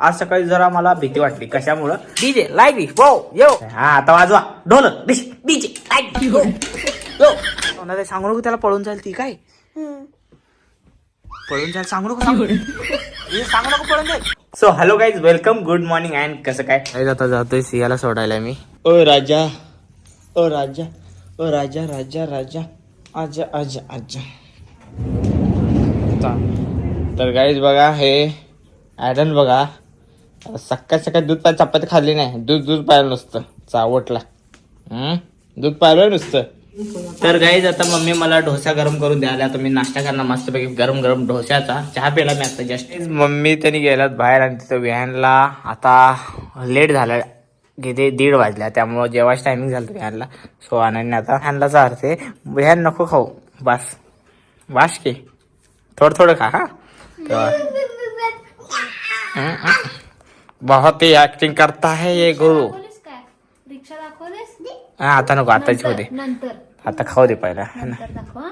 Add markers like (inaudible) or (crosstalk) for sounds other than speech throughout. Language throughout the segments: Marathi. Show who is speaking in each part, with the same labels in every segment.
Speaker 1: आज सकाळी जरा मला भीती वाटली. कशामुळं?
Speaker 2: डीजे लाईक यो
Speaker 1: हा आता वाजवा. ढोल डीजे
Speaker 2: कोणाला सांगू नको त्याला पळून जाईल ती काय? पळून जाईल सांगू नको सांगू हे सांगू नको पळून जाईल.
Speaker 1: So hello guys welcome good morning and कसं काय?
Speaker 2: काय आता जातोय सियाला सोडायला मी.
Speaker 3: ओ राजा ओ राजा ओ राजा राजा राजा आजा आजा आजा. तर गाईज बघा हे ॲडन बघा. सकाळ सकाळ दूध पाय चपाती खाल्ली नाही. दूध दूध पाहिलं नुसतं. चावटला. हम्म दूध पाहिलं नुसतं?
Speaker 1: तर गाईज आता मम्मी मला डोसा गरम करून द्यायला तर मी नाश्ता करणार मस्तपैकी गरम गरम डोस्याचा. चहा पिला मी आता जस्ट
Speaker 2: मम्मी त्यांनी गेल्यात बाहेर आणि तिथं व्हॅनला आता लेट झाला. किती दीड वाजल्या. त्यामुळं जेवायचं टायमिंग झालं व्हॅनला सो आनंदने आता व्हॅनला चालते. व्हॅन नको खाऊ. बस. वास की. थोडं थोडं खा हा. (laughs) बहुत ही ऍक्टिंग करता है ये गुरु।
Speaker 4: दाखवलीस काय? रिक्षा दाखवलीस?
Speaker 2: हा आता नको आताच होते
Speaker 4: नंतर.
Speaker 2: आता खाऊ दे पहिला. है ना
Speaker 4: दाखव हा.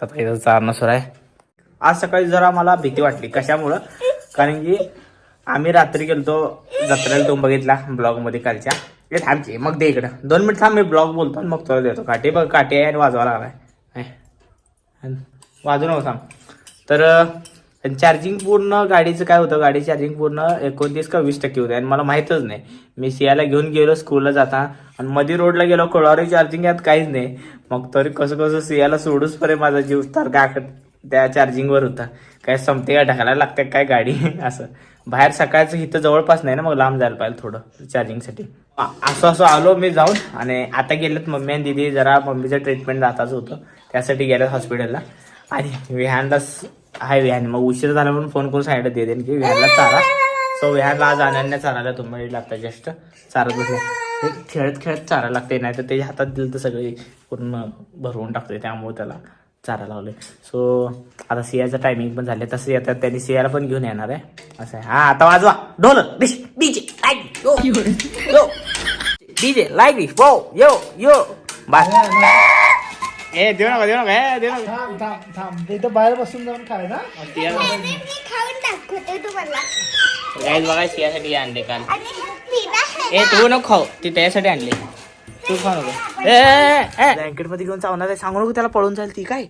Speaker 2: तर इथं चारणं सुरू आहे.
Speaker 1: आज सकाळी जरा मला भीती वाटली कशामुळं? कारण की आम्ही रात्री गेलतो जत्रेला तो बघितला ब्लॉगमध्ये कालच्या हे थांबचे मग दे इकडं. दोन मिनिट थांब मी ब्लॉग बोलतो आणि मग तुला देतो. काठी बघ काठी आहे आणि वाजवा लागलाय. हे. वाजू नको थांब. तर आणि चार्जिंग पूर्ण गाडीचं काय होतं गाडी चार्जिंग पूर्ण एकोणतीस का वीस टक्के होते. आणि मला माहीतच नाही. मी सियाला घेऊन गेलो स्कूलला जाता. आणि मध्ये रोडला गेलो कळवारी चार्जिंग यात काहीच नाही. मग तरी कसं कसं सियाला सोडूच पर्यंत माझा जीव तर काकड त्या चार्जिंगवर होता. काय संपते का? ढकायला लागते काय गाडी? (laughs) असं. बाहेर सकाळचं इथं जवळपास नाही ना मग लांब जायला पाहिजे थोडं चार्जिंगसाठी असं असं आलो मी जाऊन. आणि आता गेलेत मम्मी आणि दिदी. जरा मम्मीचं ट्रीटमेंट जाताच होतं. त्यासाठी गेलं हॉस्पिटलला आणि विहानला स- आहे विहान मग उशीर झाला म्हणून फोन करून सांगितलं दे देईन की विहानला चारा. सो विहानला आज अनन्या चारायला लागतं लागता जस्ट चारा बसले. खेळत खेळत चारा लागते नाही तर त्याच्या हातात दिलं तर सगळे पूर्ण भरवून टाकते त्यामुळे त्याला चारा लावले सो आता सियाचं टायमिंग पण झाले तसं येतात त्यांनी सियाला पण घेऊन येणार आहे. असं आहे. हा आता वाजवा. ढोल डीजे
Speaker 2: डीजे लाईक दिस वो यो यो. बाय.
Speaker 1: ए देऊ नका देऊ नका ए देऊ नका.
Speaker 3: थांब थांब थांब. इथं बाहेर बसून जाऊन खाय ना?
Speaker 4: मी खाऊन दाखवते तुम्हाला.
Speaker 2: गाईज बघा सियासाठी आणले काल. ए तू नको खाऊ. ती त्यासाठी आणले. तू खाऊ नको. ए ब्लँकेटमध्ये घेऊन चावणार आहे. सांगू नको त्याला पळून जाईल ती. काय?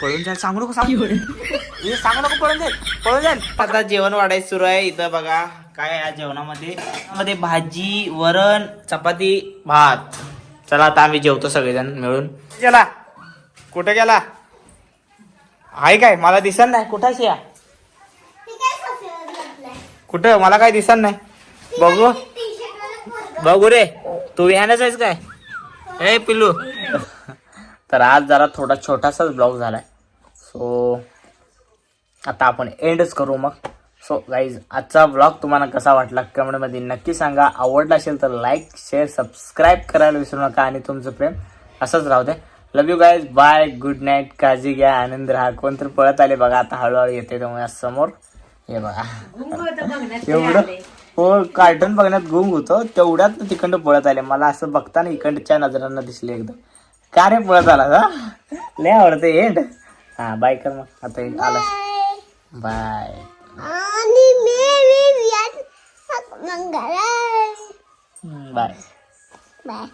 Speaker 2: पळून जाईल. सांगू नको सांगू. सांगू नको पळून जाईल. पळून जाईल.
Speaker 1: आता जेवण वाढायचं सुरू आहे. इथं बघा काय आहे या जेवणामध्ये? मध्ये भाजी वरण चपाती भात.
Speaker 2: चला आता आम्ही जेवतो सगळेजण मिळून. गेला. कुठे गेला? आहे काय? मला दिसत नाही. कुठं या कुठं? मला काय दिसत नाही. बघू. बघू रे. तू विहानच आहेस काय? ए पिल्लू. तर आज जरा थोडा छोटासाच ब्लॉग झालाय. सो आता आपण एंडच करू मग. सो गाईज आजचा ब्लॉग तुम्हाला कसा वाटला कमेंटमध्ये नक्की सांगा. आवडला असेल तर लाईक शेअर सबस्क्राईब करायला विसरू नका आणि तुमचं प्रेम असंच राहू दे. Love you guys bye good night काळजी घ्या. आनंद राहा. कोणतरी पळत आले बघा. आता हळूहळू येते तुम्हाला समोर. हे बघा. एवढं हो कार्टून बघण्यात गुंग होतो. तेवढ्यात तिकडं पळत आले. मला असं बघताना इकडच्या नजरांना दिसले एकदम. का रे पळत आला का लय आवडते एंड हा बाय कर मग. आता आला बाय
Speaker 4: आणि मी वियान मंगळा
Speaker 2: बाय
Speaker 4: बाय